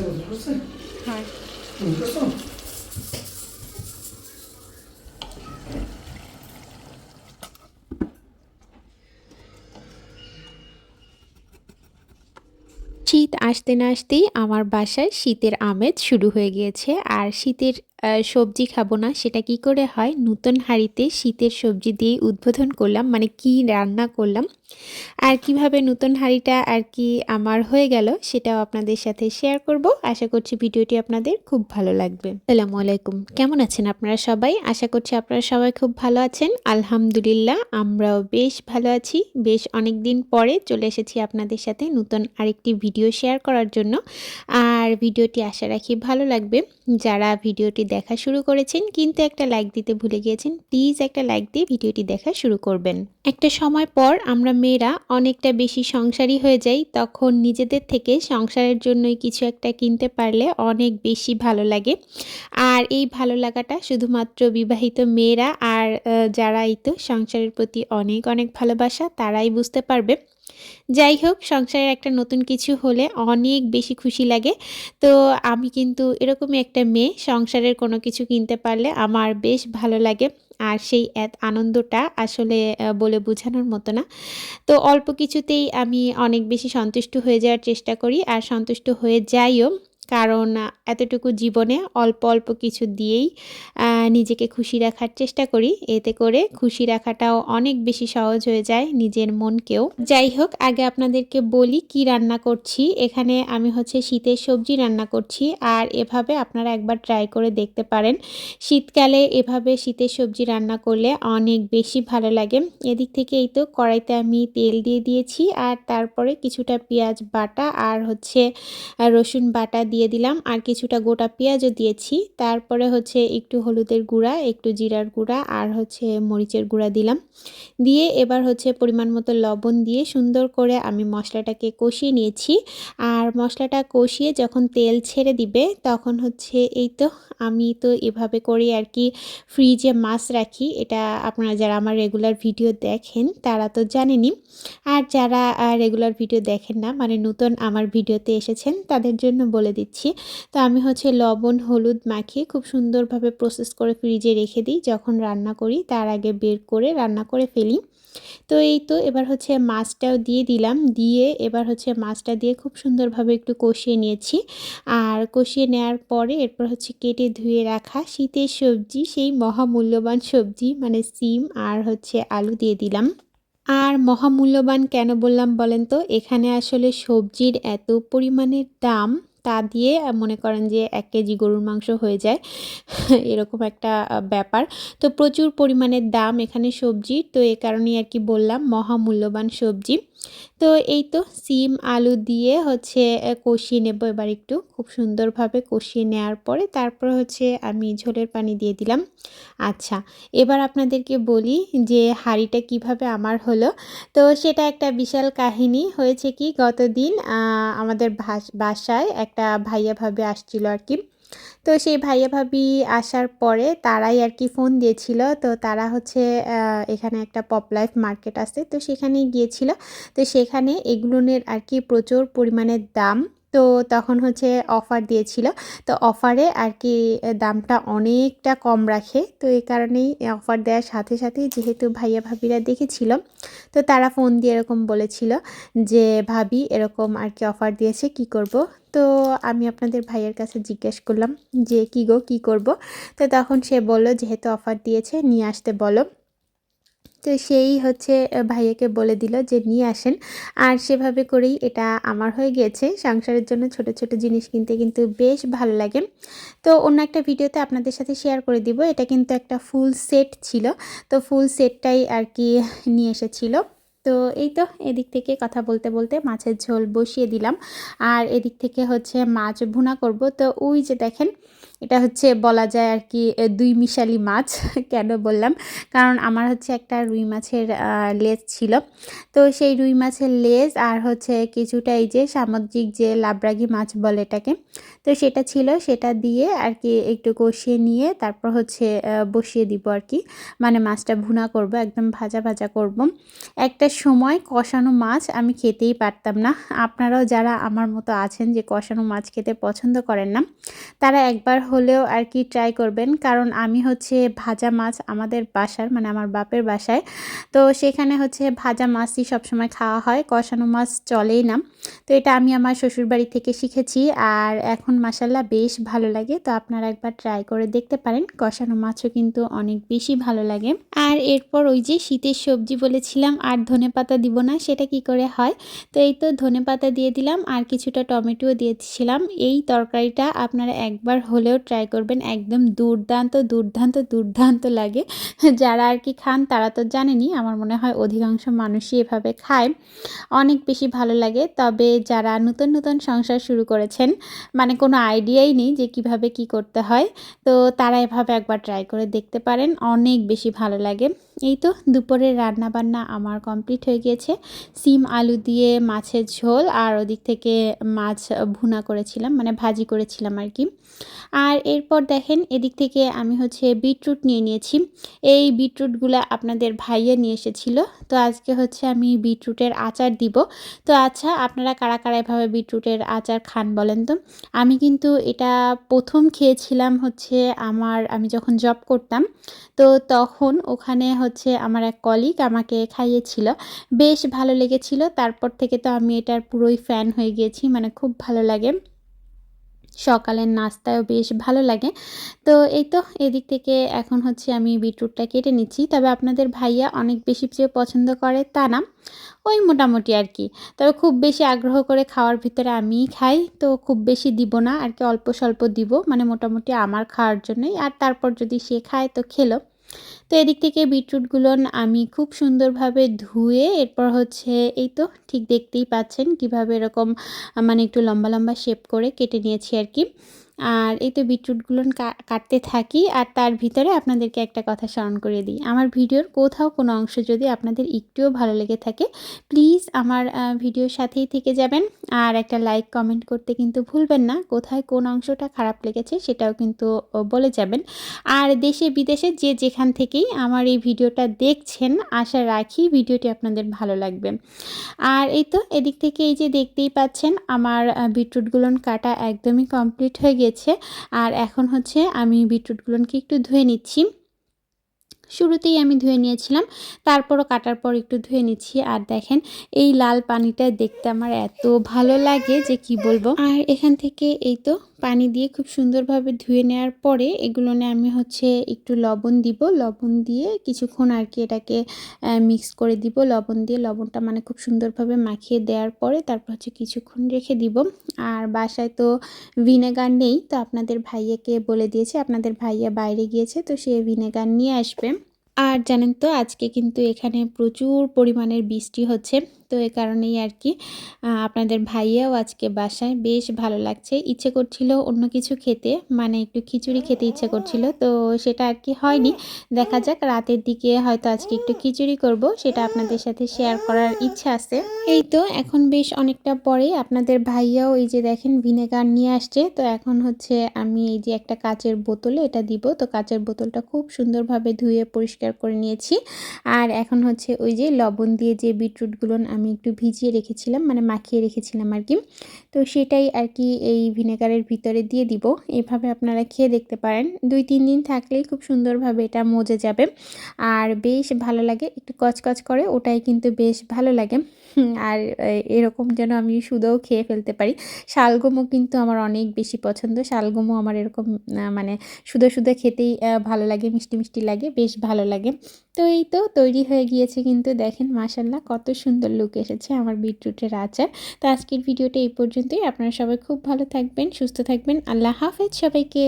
গোসল করছে হয় তুমি করছ শীত আসতে না আসতেই আমার বাসায় শীতের আমেজ শুরু হয়ে গিয়েছে আর শীতের সবজি খাব না। সেটা কি করে হয়? নতুন হাঁড়িতে শীতের সবজি দিয়ে উদ্বোধন করলাম মানে কি রান্না করলাম। আর কীভাবে নতুন হাঁড়িটা আর কি আমার হয়ে গেল, সেটাও আপনাদের সাথে শেয়ার করব। আশা করছি ভিডিওটি আপনাদের খুব ভালো লাগবে। আসসালামু আলাইকুম। কেমন আছেন আপনারা সবাই? আশা করছি আপনারা সবাই খুব ভালো আছেন। আলহামদুলিল্লাহ, আমরাও বেশ ভালো আছি। বেশ অনেক দিন পরে চলে এসেছি আপনাদের সাথে নতুন আরেকটি ভিডিও শেয়ার করার জন্য। আর ভিডিওটি আশা রাখি ভালো লাগবে। যারা ভিডিওটি দেখা শুরু করেছেন কিন্তু একটা লাইক দিতে ভুলে গিয়েছেন প্লিজ একটা লাইক দিয়ে ভিডিওটি দেখা শুরু করবেন। একটা সময় পর আমরা মেয়েরা অনেকটা বেশি সংসারী হয়ে যাই তখন নিজেদের থেকে সংসারের জন্যই কিছু একটা কিনতে পারলে অনেক বেশি ভালো লাগে। আর এই ভালো লাগাটা শুধুমাত্র বিবাহিত মেয়েরা আর আহ, যারা এই তো সংসারের প্রতি অনেক অনেক ভালোবাসা তারাই বুঝতে পারবে। যাই হোক সংসারে একটা নতুন কিছু হলে অনেক বেশি খুশি লাগে। তো আমি কিন্তু এরকমই একটা মেয়ে, সংসারের কোনো কিছু কিনতে পারলে আমার বেশ ভালো লাগে। আর সেই এত আনন্দটা আসলে বলে বোঝানোর মতো না। তো অল্প কিছুতেই আমি অনেক বেশি সন্তুষ্ট হয়ে যাওয়ার চেষ্টা করি। আর সন্তুষ্ট হয়ে যাইও। কারণ এতটুকু জীবনে অল্প অল্প কিছু দিয়েই নিজেকে খুশি রাখার চেষ্টা করি। এতে করে খুশি রাখাটাও অনেক বেশি সহজ হয়ে যায় নিজের মনকেও। যাই হোক, আগে আপনাদেরকে বলি কি রান্না করছি। এখানে আমি হচ্ছে শীতের সবজি রান্না করছি। আর এভাবে আপনারা একবার ট্রাই করে দেখতে পারেন। শীতকালে এভাবে শীতের সবজি রান্না করলে অনেক বেশি ভালো লাগে। এদিক থেকে এই তো কড়াইতে আমি তেল দিয়ে দিয়েছি। আর তারপরে কিছুটা পেঁয়াজ বাটা আর হচ্ছে রসুন বাটা দিয়ে দিলাম। আর কিছুটা গোটা পেঁয়াজও দিয়েছি। তারপরে হচ্ছে একটু হলুদের গুঁড়া, একটু জিরার গুঁড়া আর হচ্ছে মরিচের গুঁড়া দিলাম। দিয়ে এবার হচ্ছে পরিমাণ মতো লবণ দিয়ে সুন্দর করে আমি মশলাটাকে কষিয়ে নিয়েছি। আর মশলাটা কষিয়ে যখন তেল ছেড়ে দিবে, তখন হচ্ছে এই তো আমি তো এভাবে করে আর কি, ফ্রিজে মাছ রাখি। এটা আপনারা যারা আমার রেগুলার ভিডিও দেখেন, তারা তো জানেনই। আর যারা রেগুলার ভিডিও দেখেন না মানে নতুন আমার ভিডিওতে এসেছেন, তাদের জন্য বলে দিচ্ছি। তো আমি হচ্ছে লবণ, হলুদ মাখিয়ে খুব সুন্দরভাবে প্রসেস করে ফ্রিজে রেখে দিই। যখন রান্না করি, তার আগে বের করে রান্না করে ফেলি। তো এই তো এবার হচ্ছে মাছটাও দিয়ে দিলাম। দিয়ে এবার হচ্ছে মাছটা দিয়ে খুব সুন্দরভাবে একটু কষিয়ে নিয়েছি। আর কষিয়ে নেওয়ার পরে এরপর হচ্ছে কেটে ধুয়ে রাখা শীতের সবজি, সেই মহামূল্যবান সবজি মানে সিম আর হচ্ছে আলু দিয়ে দিলাম। আর মহামূল্যবান কেন বললাম বলেন তো? এখানে আসলে সবজির এত পরিমাণের দাম তা দিয়ে মনে করেন যে এক কেজি গরুর মাংস হয়ে যায়। এরকম একটা ব্যাপার। তো প্রচুর পরিমাণে দাম এখানে সবজি। তো এ কারণেই আর কি বললাম, মহামূল্যবান সবজি। তো এই তো সিম, আলু দিয়ে হচ্ছে কষিয়ে নেব এবার একটু। খুব সুন্দরভাবে কষিয়ে নেওয়ার পরে তারপর হচ্ছে আমি ঝোলের পানি দিয়ে দিলাম। আচ্ছা এবার আপনাদেরকে বলি যে হাঁড়িটা কীভাবে আমার হলো। তো সেটা একটা বিশাল কাহিনী। হয়েছে কি, গতদিন আমাদের বাসায় একটা ভাইয়া ভাবে আসছিল আর কি। তো সেই ভাইয়া ভাবি আসার পরে তারাই আর কি ফোন দিয়েছিল। তো তারা হচ্ছে এখানে একটা পপ লাইফ মার্কেট আছে। তো সেখানে গিয়েছিল। তো সেখানে এগুলোনের আর কি প্রচুর পরিমাণের দাম তো তখন হচ্ছে অফার দিয়েছিল। তো অফারে আর কি দামটা অনেকটা কম রাখে। তো এই কারণেই অফার দেওয়ার সাথে সাথেই যেহেতু ভাইয়া ভাবিরা দেখেছিল, তো তারা ফোন দিয়ে এরকম বলেছিল যে, ভাবি, এরকম আর কি অফার দিয়েছে, কি করব? তো আমি আপনাদের ভাইয়ের কাছে জিজ্ঞেস করলাম যে, কি গো, কি করব? তো তখন সে বলল, যেহেতু অফার দিয়েছে, নিয়ে আসতে বলো। তো সেই হচ্ছে ভাইয়াকে বলে দিল যে, নিয়ে আসেন। আর সেভাবে করেই এটা আমার হয়ে গিয়েছে। সংসারের জন্য ছোট ছোট জিনিস কিনতে কিন্তু বেশ ভালো লাগে। তো অন্য একটা ভিডিওতে আপনাদের সাথে শেয়ার করে দিব। এটা কিন্তু একটা ফুল সেট ছিল। তো ফুল সেটটাই আর কি নিয়ে এসেছিল। তো এই তো, এদিক থেকে কথা বলতে বলতে মাছের ঝোল বসিয়ে দিলাম। আর এদিক থেকে হচ্ছে মাছ ভুনা করব। তো ওই যে দেখেন এটা হচ্ছে বলা যায় আর কি দুই মিশালি মাছ, কেন বললাম? কারণ আমার হচ্ছে একটা রুই মাছের লেজ ছিল। তো সেই রুই মাছের লেজ আর হচ্ছে কিছুটা এই যে সামুদ্রিক যে লাবরাগি মাছ বলে এটাকে তো সেটা ছিল, সেটা দিয়ে আর কি একটু কষিয়ে নিয়ে তারপর হচ্ছে বসিয়ে দিব আর কি মানে মাছটা ভুনা করব, একদম ভাজা ভাজা করব। একটা সময় কষানো মাছ আমি খেতেই পারতাম না। আপনারাও যারা আমার মতো আছেন যে কষানো মাছ খেতে পছন্দ করেন না, তারা একবার হলেও আর কি ট্রাই করবেন। কারণ আমি হচ্ছে ভাজা মাছ আমাদের বাসার মানে আমার বাপের বাসায়। তো সেখানে হচ্ছে ভাজা মাছই সবসময় খাওয়া হয়, কষানো মাছ চলেই না। তো এটা আমি আমার শ্বশুরবাড়ি থেকে শিখেছি। আর এখন মাসাল্লাহ বেশ ভালো লাগে। তো আপনারা একবার ট্রাই করে দেখতে পারেন। কষানো মাছও কিন্তু অনেক বেশি ভালো লাগে। আর এরপর ওই যে শীতের সবজি বলেছিলাম, আর ধনে পাতা দিব না, সেটা কি করে হয়? তো এই তো ধনে পাতা দিয়ে দিলাম, আর কিছুটা টমেটোও দিয়েছিলাম। এই তরকারিটা আপনারা একবার হলেও ট্রাই করবেন, একদম দুর্দান্ত দুর্দান্ত দুর্দান্ত লাগে। যারা আর কি খান, তারা তো জানেনই, আমার মনে হয় অধিকাংশ মানুষই এভাবে খায়। অনেক বেশি ভালো লাগে। তবে যারা নতুন নতুন সংসার শুরু করেছেন মানে কোনো আইডিয়াই নেই যে কীভাবে কি করতে হয়। তো তারা এভাবে একবার ট্রাই করে দেখতে পারেন, অনেক বেশি ভালো লাগে। এই তো দুপুরের রান্না বান্না আমার কমপ্লিট হয়ে গিয়েছে। সিম আলু দিয়ে মাছের ঝোল আর ওদিক থেকে মাছ ভুনা করেছিলাম মানে ভাজি করেছিলাম আর কি। আর এরপর দেখেন এদিক থেকে আমি হচ্ছে বিটরুট নিয়ে নিয়েছি। এই বিটরুটগুলো আপনাদের ভাইয়া নিয়ে এসেছিল। তো আজকে হচ্ছে আমি বিটরুটের আচার দিব। তো আচ্ছা আপনারা কারা কারা এভাবে বিটরুটের আচার খান বলেন তো? আমি কিন্তু এটা প্রথম খেয়েছিলাম হচ্ছে আমার, আমি যখন জব করতাম, তো তখন ওখানে হচ্ছে আমার এক কলিগ আমাকে খাইয়েছিল। বেশ ভালো লেগেছিল। তারপর থেকে তো আমি এটার পুরোই ফ্যান হয়ে গিয়েছি মানে খুব ভালো লাগে। সকালের নাস্তায়ও বেশ ভালো লাগে। তো এই তো এদিক থেকে এখন হচ্ছে আমি বিটরুটটা কেটে নিচ্ছি। তবে আপনাদের ভাইয়া অনেক বেশি যে পছন্দ করে তা না, ওই মোটামুটি আর কি। তবে খুব বেশি আগ্রহ করে খাওয়ার ভিতরে আমিই খাই, তো খুব বেশি দিব না, আর কি অল্প স্বল্প দিব। মানে মোটামুটি আমার খাওয়ার জন্যই। আর তারপর যদি সে খায় তো খেলো। তো এদিক থেকে বিটরুটগুলো আমি খুব সুন্দরভাবে ধুয়ে এরপর হচ্ছে এই তো ঠিক দেখতেই পাচ্ছেন কীভাবে এরকম মানে একটু লম্বা লম্বা শেপ করে কেটে নিয়েছি আর কি। আর এই তো বিটরুটগুলো কাটতে থাকি আর তার ভিতরে আপনাদেরকে একটা কথা স্মরণ করে দিই। আমার ভিডিওর কোথাও কোনো অংশ যদি আপনাদের একটুও ভালো লেগে থাকে প্লিজ আমার ভিডিওর সাথেই থেকে যাবেন। আর একটা লাইক কমেন্ট করতে কিন্তু ভুলবেন না। কোথায় কোন অংশটা খারাপ লেগেছে সেটাও কিন্তু বলে যাবেন। আর দেশে বিদেশে যে যেখান থেকেই আমার এই ভিডিওটা দেখছেন, আশা রাখি ভিডিওটি আপনাদের ভালো লাগবে। আর এই তো এদিক থেকে এই যে দেখতেই পাচ্ছেন, আমার বিটরুটগুলো কাটা একদমই কমপ্লিট হয়ে গিয়েছে। গিয়েছে আর এখন হচ্ছে আমি বিটরুটগুলোকে একটু ধুয়ে নিচ্ছি। শুরুতেই আমি ধুয়ে নিয়েছিলাম, তারপরও কাটার পর একটু ধুয়ে নিচ্ছি। আর দেখেন, এই লাল পানিটা দেখতে আমার এত ভালো লাগে যে কি বলব। আর এখান থেকে এই তো পানি দিয়ে খুব সুন্দরভাবে ধুয়ে নেওয়ার পরে এগুলো নিয়ে আমি হচ্ছে একটু লবণ দিব। লবণ দিয়ে কিছুক্ষণ আর কি এটাকে মিক্স করে দিব। লবণ দিয়ে লবণটা মানে খুব সুন্দরভাবে মাখিয়ে দেওয়ার পরে তারপর হচ্ছে কিছুক্ষণ রেখে দিব। আর বাসায় তো ভিনেগার নেই, তো আপনাদের ভাইয়াকে বলে দিয়েছে। আপনাদের ভাইয়া বাইরে গিয়েছে, তো সে ভিনেগার নিয়ে আসবে। আর জানেন তো আজকে কিন্তু এখানে প্রচুর পরিমাণের বৃষ্টি হচ্ছে। তো এ কারণেই আর কি আপনাদের ভাইয়াও আজকে বাসায়। বেশ ভালো লাগছে। ইচ্ছে করছিল অন্য কিছু খেতে মানে একটু খিচুড়ি খেতে ইচ্ছে করছিল, তো সেটা আর কি হয়নি। দেখা যাক, রাতের দিকে হয়তো আজকে একটু খিচুড়ি করব, সেটা আপনাদের সাথে শেয়ার করার ইচ্ছা আছে। এই তো, এখন বেশ অনেকটা পরে, আপনাদের ভাইয়াও এই যে দেখেন ভিনেগার নিয়ে আসছে, তো এখন হচ্ছে আমি এই যে একটা কাচের বোতলে এটা দিব, তো কাচের বোতলটা খুব সুন্দরভাবে ধুয়ে পরিষ্কার করে নিয়েছি। আর এখন হচ্ছে ওই যে লবণ দিয়ে যে বিটরুটগুলো আমি একটু ভিজিয়ে রেখেছিলাম মানে মাখিয়ে রেখেছিলাম আর কি। তো সেটাই আর কি এই ভিনেগারের ভিতরে দিয়ে দিব। এভাবে আপনারা খেয়ে দেখতে পারেন। দুই, তিন দিন থাকলেই খুব সুন্দরভাবে এটা মজে যাবে। আর বেশ ভালো লাগে, একটু কচকচ করে, ওটাই কিন্তু বেশ ভালো লাগে। আর এরকম যেন আমি সুদোও খেয়ে ফেলতে পারি। শালগমও কিন্তু আমার অনেক বেশি পছন্দ। শালগমও আমার এরকম মানে সুদো সুদো খেতেই ভালো লাগে, মিষ্টি মিষ্টি লাগে, বেশ ভালো লাগে। তো এই তো তৈরি হয়ে গিয়েছে কিন্তু দেখেন মাসাল্লাহ কত সুন্দর লুক এসেছে আমার বিটরুটের আচার। তো আজকের ভিডিওটা এই পর্যন্তই। আপনারা সবাই খুব ভালো থাকবেন, সুস্থ থাকবেন। আল্লাহ হাফেজ সবাইকে।